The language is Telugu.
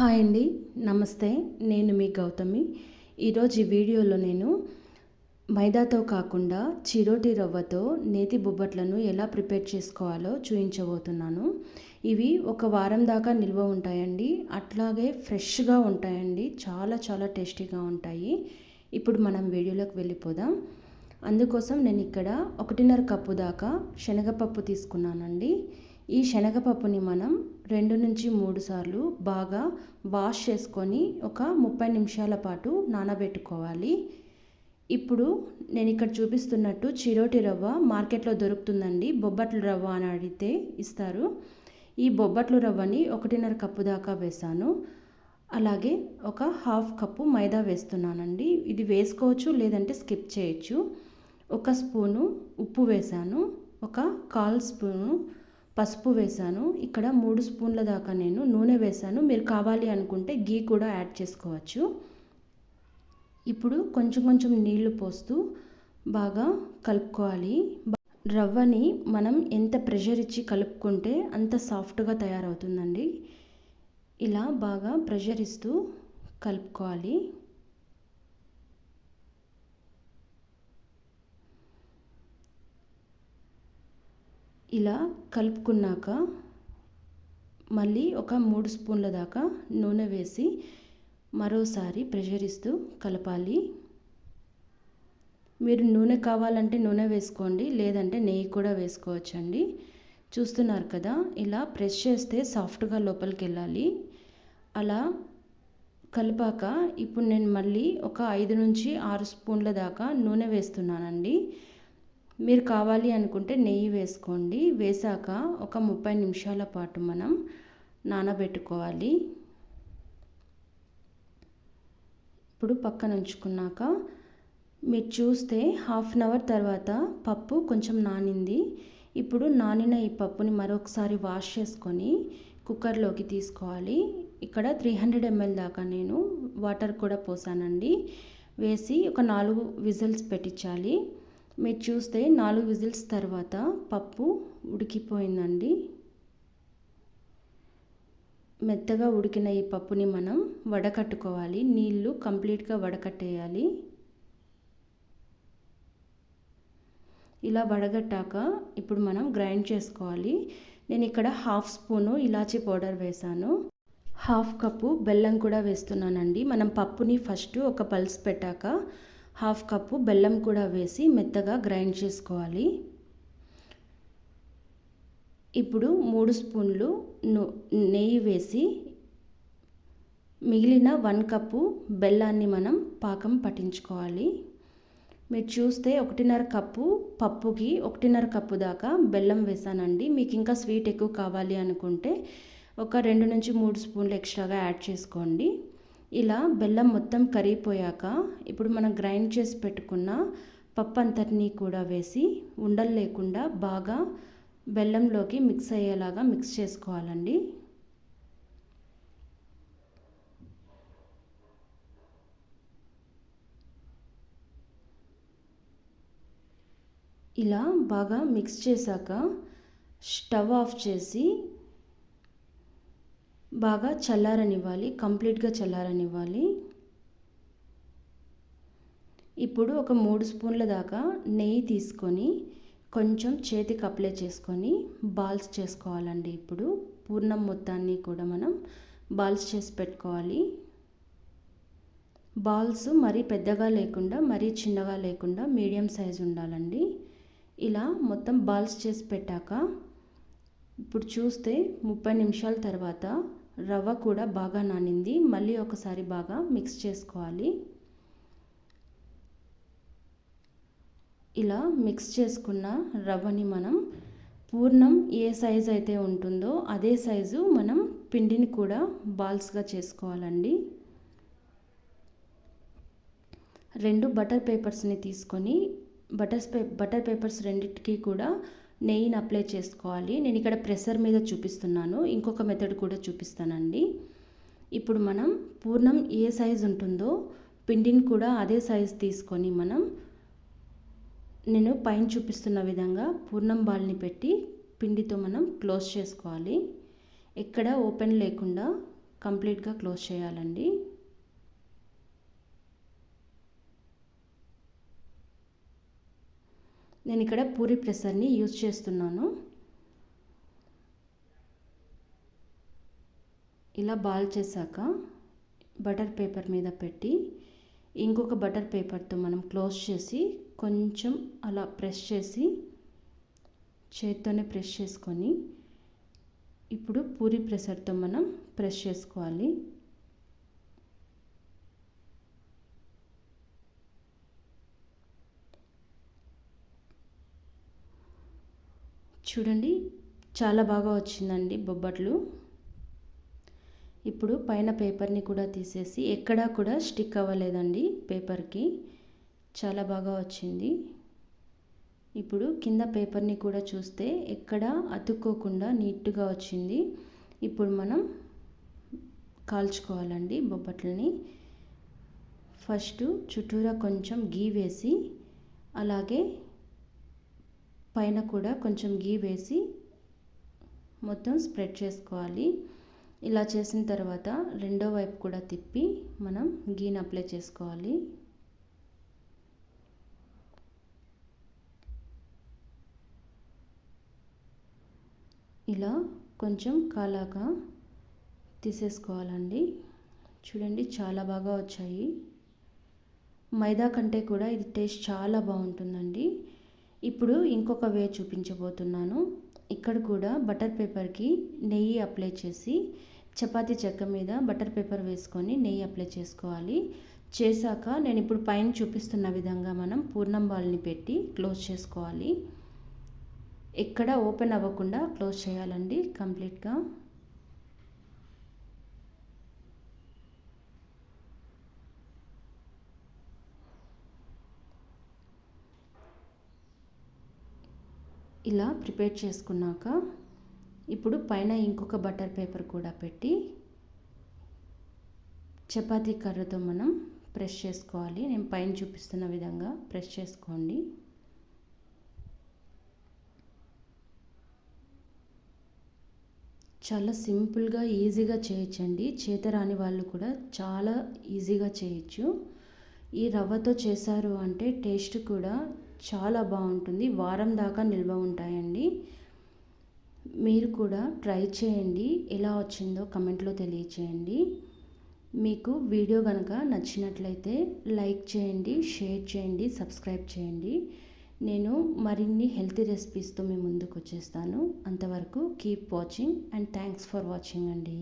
హాయ్ అండి నమస్తే నేను మీ గౌతమి. ఈరోజు ఈ వీడియోలో నేను మైదాతో కాకుండా చిరోటి రవ్వతో నేతి బొబ్బట్లను ఎలా ప్రిపేర్ చేసుకోవాలో చూపించబోతున్నాను ఇవి ఒక వారం దాకా నిల్వ ఉంటాయండి అట్లాగే ఫ్రెష్గా ఉంటాయండి చాలా చాలా టేస్టీగా ఉంటాయి. ఇప్పుడు మనం వీడియోలోకి వెళ్ళిపోదాం. అందుకోసం నేను ఇక్కడ ఒకటిన్నర కప్పు దాకా శనగపప్పు తీసుకున్నానండి. ఈ శనగపప్పుని మనం రెండు నుంచి మూడు సార్లు బాగా వాష్ చేసుకొని ఒక ముప్పై నిమిషాల పాటు నానబెట్టుకోవాలి. ఇప్పుడు నేను ఇక్కడ చూపిస్తున్నట్టు చిరోటి రవ్వ మార్కెట్లో దొరుకుతుందండి. బొబ్బట్లు రవ్వ అని అడిగితే ఇస్తారు. ఈ బొబ్బట్లు రవ్వని ఒకటిన్నర కప్పు దాకా వేసాను. అలాగే ఒక హాఫ్ కప్పు మైదా వేస్తున్నానండి. ఇది వేసుకోవచ్చు లేదంటే స్కిప్ చేయొచ్చు. ఒక స్పూను ఉప్పు వేసాను. ఒక కాల్ స్పూను పసుపు వేసాను ఇక్కడ మూడు స్పూన్ల దాకా నేను నూనె వేసాను మీరు కావాలి అనుకుంటే గీ కూడా యాడ్ చేసుకోవచ్చు. ఇప్పుడు కొంచెం కొంచెం నీళ్ళు పోస్తూ బాగా కలుపుకోవాలి. రవ్వని మనం ఎంత ప్రెషర్ ఇచ్చి కలుపుకుంటే అంత సాఫ్ట్గా తయారవుతుందండి. ఇలా బాగా ప్రెషర్ ఇస్తూ కలుపుకోవాలి. ఇలా కలుపుకున్నాక మళ్ళీ ఒక మూడు స్పూన్ల దాకా నూనె వేసి మరోసారి ప్రెషర్ ఇస్తూ కలపాలి. మీరు నూనె కావాలంటే నూనె వేసుకోండి లేదంటే నెయ్యి కూడా వేసుకోవచ్చండి. చూస్తున్నారు కదా ఇలా ప్రెస్ చేస్తే సాఫ్ట్గా లోపలికి వెళ్ళాలి అలా కలిపాక ఇప్పుడు నేను మళ్ళీ ఒక ఐదు నుంచి ఆరు స్పూన్ల దాకా నూనె వేస్తున్నానండి. మీరు కావాలి అనుకుంటే నెయ్యి వేసుకోండి. వేసాక ఒక ముప్పై నిమిషాల పాటు మనం నానబెట్టుకోవాలి. ఇప్పుడు పక్కన ఉంచుకున్నాక మీరు చూస్తే హాఫ్ అన్ అవర్ తర్వాత పప్పు కొంచెం నానింది. ఇప్పుడు నానిన ఈ పప్పుని మరొకసారి వాష్ చేసుకొని కుక్కర్లోకి తీసుకోవాలి. ఇక్కడ త్రీ హండ్రెడ్ ఎంఎల్ దాకా నేను వాటర్ కూడా పోసానండి. వేసి ఒక నాలుగు విజిల్స్ పెట్టించాలి. మీరు చూస్తే నాలుగు విజిల్స్ తర్వాత పప్పు ఉడికిపోయిందండి. మెత్తగా ఉడికిన ఈ పప్పుని మనం వడకట్టుకోవాలి. నీళ్ళు కంప్లీట్గా వడకట్టేయాలి. ఇలా వడగట్టాక ఇప్పుడు మనం గ్రైండ్ చేసుకోవాలి. నేను ఇక్కడ హాఫ్ స్పూను ఇలాచీ పౌడర్ వేసాను. హాఫ్ కప్పు బెల్లం కూడా వేస్తున్నానండి. మనం పప్పుని ఫస్ట్ ఒక పల్స్ పెట్టాక హాఫ్ కప్పు బెల్లం కూడా వేసి మెత్తగా గ్రైండ్ చేసుకోవాలి. ఇప్పుడు మూడు స్పూన్లు నెయ్యి వేసి మిగిలిన వన్ కప్పు బెల్లాన్ని మనం పాకం పట్టించుకోవాలి. మీరు చూస్తే ఒకటిన్నర కప్పు పప్పుకి ఒకటిన్నర కప్పు దాకా బెల్లం వేసానండి. మీకు ఇంకా స్వీట్ ఎక్కువ కావాలి అనుకుంటే ఒక రెండు నుంచి మూడు స్పూన్లు ఎక్స్ట్రాగా యాడ్ చేసుకోండి. ఇలా బెల్లం మొత్తం కరిగిపోయాక ఇప్పుడు మనం గ్రైండ్ చేసి పెట్టుకున్న పప్పు అంతటినీ కూడా వేసి ఉండలు లేకుండా బాగా బెల్లంలోకి మిక్స్ అయ్యేలాగా మిక్స్ చేసుకోవాలండి. ఇలా బాగా మిక్స్ చేశాక స్టవ్ ఆఫ్ చేసి బాగా చల్లారనివ్వాలి కంప్లీట్గా చల్లారనివ్వాలి. ఇప్పుడు ఒక మూడు స్పూన్ల దాకా నెయ్యి తీసుకొని కొంచెం చేతికి అప్లై చేసుకొని బాల్స్ చేసుకోవాలండి ఇప్పుడు. పూర్ణం మొత్తాన్ని కూడా మనం బాల్స్ చేసి పెట్టుకోవాలి. బాల్స్ మరీ పెద్దగా లేకుండా మరీ చిన్నగా లేకుండా మీడియం సైజ్ ఉండాలండి. ఇలా మొత్తం బాల్స్ చేసి పెట్టాక ఇప్పుడు చూస్తే ముప్పై నిమిషాల తర్వాత రవ్వ కూడా బాగా నానింది. మళ్ళీ ఒకసారి బాగా మిక్స్ చేసుకోవాలి. ఇలా మిక్స్ చేసుకున్న రవ్వని మనం పూర్ణం ఏ సైజ్ అయితే ఉంటుందో అదే సైజు మనం పిండిని కూడా బాల్స్గా చేసుకోవాలండి. రెండు బటర్ పేపర్స్ని తీసుకొని బటర్ పే బటర్ పేపర్స్ రెండింటికి కూడా నెయ్యిని అప్లై చేసుకోవాలి. నేను ఇక్కడ ప్రెషర్ మీద చూపిస్తున్నాను. ఇంకొక మెథడ్ కూడా చూపిస్తానండి. ఇప్పుడు మనం పూర్ణం ఏ సైజు ఉంటుందో పిండిని కూడా అదే సైజు తీసుకొని మనం నేను పైన చూపిస్తున్న విధంగా పూర్ణం బాల్ని పెట్టి పిండితో మనం క్లోజ్ చేసుకోవాలి. ఎక్కడ ఓపెన్ లేకుండా కంప్లీట్గా క్లోజ్ చేయాలండి. నేను ఇక్కడ పూరి ప్రెసర్ని యూజ్ చేస్తున్నాను. ఇలా బాల్ చేశాక బటర్ పేపర్ మీద పెట్టి ఇంకొక బటర్ పేపర్తో మనం క్లోజ్ చేసి కొంచెం అలా ప్రెస్ చేసి చేత్తోనే ప్రెస్ చేసుకొని ఇప్పుడు పూరి ప్రెసర్తో మనం ప్రెస్ చేసుకోవాలి. చూడండి చాలా బాగా వచ్చిందండి బొబ్బట్లు. ఇప్పుడు పైన పేపర్ని కూడా తీసేసి ఎక్కడా కూడా స్టిక్ అవ్వలేదండి పేపర్కి. చాలా బాగా వచ్చింది. ఇప్పుడు కింద పేపర్ని కూడా చూస్తే ఎక్కడ అతుక్కోకుండా నీట్గా వచ్చింది. ఇప్పుడు మనం కాల్చుకోవాలండి బొబ్బట్లని. ఫస్ట్ చుట్టూరా కొంచెం గీ వేసి అలాగే పైన కూడా కొంచెం గీ వేసి మొత్తం స్ప్రెడ్ చేసుకోవాలి. ఇలా చేసిన తర్వాత రెండో వైపు కూడా తిప్పి మనం గీని అప్లై చేసుకోవాలి. ఇలా కొంచెం కాలాగా తీసేసుకోవాలండి. చూడండి చాలా బాగా వచ్చాయి. మైదా కంటే కూడా ఇది టేస్ట్ చాలా బాగుంటుందండి. ఇప్పుడు ఇంకొక వే చూపించబోతున్నాను. ఇక్కడ కూడా బటర్ పేపర్కి నెయ్యి అప్లై చేసి చపాతీ చెక్క మీద బటర్ పేపర్ వేసుకొని నెయ్యి అప్లై చేసుకోవాలి. చేశాక నేను ఇప్పుడు పైన చూపిస్తున్న విధంగా మనం పూర్ణం బాల్ని పెట్టి క్లోజ్ చేసుకోవాలి. ఎక్కడ ఓపెన్ అవ్వకుండా క్లోజ్ చేయాలండి కంప్లీట్గా. ఇలా ప్రిపేర్ చేసుకున్నాక ఇప్పుడు పైన ఇంకొక బటర్ పేపర్ కూడా పెట్టి చపాతీ కర్రతో మనం ప్రెస్ చేసుకోవాలి. నేను పైన చూపిస్తున్న విధంగా ప్రెస్ చేసుకోండి. చాలా సింపుల్గా ఈజీగా చేయొచ్చండి. చేత రాని వాళ్ళు కూడా చాలా ఈజీగా చేయొచ్చు. ఈ రవ్వతో చేశారు అంటే టేస్ట్ కూడా చాలా బాగుంటుంది. వారం దాకా నిల్వ ఉంటాయండి. మీరు కూడా ట్రై చేయండి. ఎలా వచ్చిందో కమెంట్లో తెలియచేయండి. మీకు వీడియో కనుక నచ్చినట్లయితే లైక్ చేయండి షేర్ చేయండి సబ్స్క్రైబ్ చేయండి. నేను మరిన్ని హెల్తీ రెసిపీస్తో మీ ముందుకు వచ్చేస్తాను. అంతవరకు keep watching and thanks for watching అండి.